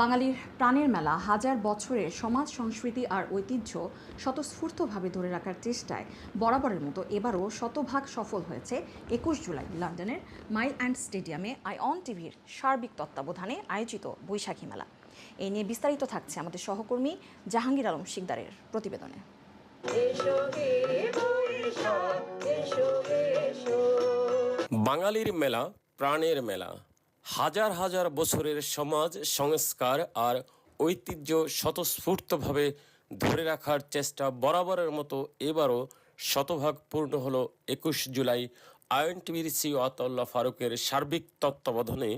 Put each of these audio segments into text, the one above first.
বাঙালির প্রাণের মেলা, হাজার বছরের সমাজ, সংস্কৃতি আর ঐতিহ্য স্বতঃস্ফূর্তভাবে ধরে রাখার চেষ্টায় বরাবরের মতো এবারও শতভাগ সফল হয়েছে একুশ জুলাই লন্ডনের মাইল অ্যান্ড স্টেডিয়ামে আই অন টিভির সার্বিক তত্ত্বাবধানে আয়োজিত বৈশাখী মেলা। এই নিয়ে বিস্তারিত থাকছে আমাদের সহকর্মী জাহাঙ্গীর আলম শিকদারের প্রতিবেদনে। বাঙালির মেলা, প্রাণের মেলা। হাজার হাজার বছরের সমাজ, সংস্কার আর ঐতিহ্য স্বতঃস্ফূর্তভাবে ধরে রাখার চেষ্টা বরাবরের মতো এবারও শতভাগ পূর্ণ হলো একুশ জুলাই। আয়ন টিভির সিও আতাউল্লাহ ফারুকের সার্বিক তত্ত্বাবধানে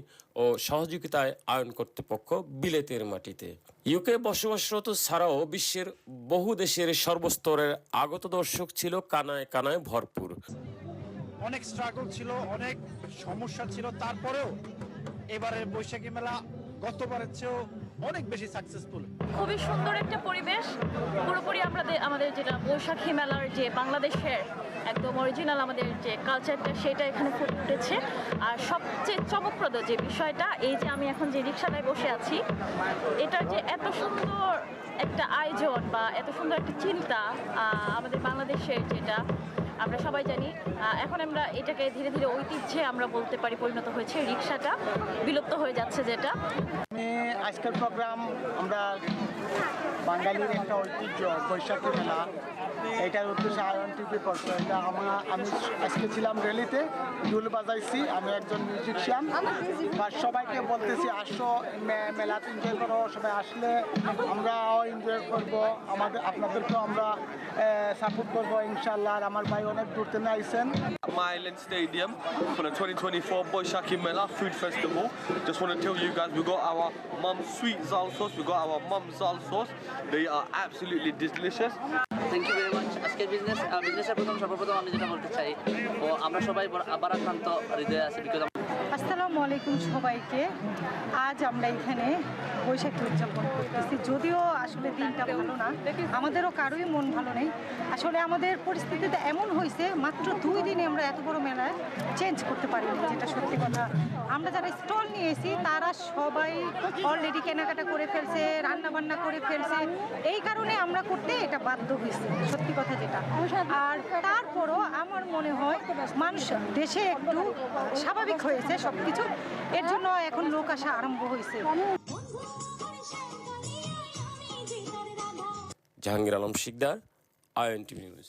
ও সহযোগিতায় আয়ন কর্তৃপক্ষ বিলেতের মাটিতে। ইউকে বসবাসরত ছাড়াও বিশ্বের বহু দেশের সর্বস্তরের আগত দর্শক ছিল কানায় কানায় ভরপুর। অনেক স্ট্রাগল ছিল, অনেক সমস্যা ছিল, তারপরেও এবারের বৈশাখী মেলা গতবারের চেয়েও অনেক বেশি সাকসেসফুল খুবই সুন্দর একটা পরিবেশ। পুরোপুরি আমাদের আমাদের যেটা বৈশাখী মেলার যে বাংলাদেশের একদম অরিজিনাল আমাদের যে কালচারটা সেটা এখানে ফুটে উঠেছে। আর সবচেয়ে চমকপ্রদ যে বিষয়টা, এই যে আমি এখন যে রিক্সাটায় বসে আছি, এটার যে এত সুন্দর একটা আয়োজন বা এত সুন্দর একটা চিন্তা আমাদের বাংলাদেশের যেটা আমরা সবাই জানি এখন আমরা এটাকে ধীরে ধীরে ঐতিহ্যে আমরা বলতে পারি পরিণত হয়েছে রিক্সাটা বিলুপ্ত হয়ে যাচ্ছে যেটা। আজকের প্রোগ্রাম আমরা বাঙালির একটা ঐতিহ্য বৈশাখী মেলা। এটার উদ্দেশ্যে আয়ন টিভি করতো এটা আমার আমি আজকে ছিলাম রেলিতে দুল বাজাইছি আমি একজন মিউজিশিয়ান বা সবাইকে বলতেছি আসো মেলাতে এনজয় করো সবাই আসলে আমরাও এনজয় করব। আমাদের আপনাদেরকেও আমরা সাপোর্ট করব ইনশাল্লাহ আর আমার ভাই অনেক দূর থেকে আইসেন Myland Stadium for the 2024 Boishaki Mela Food Festival. Just want to tell you guys, we got our mum's sweet zal sauce, we got our sauce. They are absolutely delicious. Thank you very much আজকের business বিজনেসের প্রথম, সর্বপ্রথম আমি যেটা বলতে চাই, ও আমরা সবাই আবার আক্রান্ত হৃদয়ে আছি বিকজ আসসালামু আলাইকুম সবাইকে। আজ আমরা এখানে বৈশাখী উদযাপন করতেছি। যদিও আসলে দিনটা ভালো না, আমাদেরও কারোই মন ভালো নেই। আসলে আমাদের পরিস্থিতিতে এমন হয়েছে, মাত্র দুই দিনে আমরা এত বড় মেলায় চেঞ্জ করতে পারিনি, যেটা সত্যি কথা। আমরা যারা স্টল নিয়েছি তারা সবাই অলরেডি কেনাকাটা করে ফেলছে রান্না বান্না করে ফেলছে। এই কারণে আমরা করতে এটা বাধ্য হয়েছে, সত্যি কথা যেটা। আর তারপরও আমার মনে হয়, মানুষ দেশে একটু স্বাভাবিক হয়েছে সব কিছু এর জন্য এখন লোক আসা আরম্ভ হয়েছে। Jahangir Alam Sikdar Ion TV news.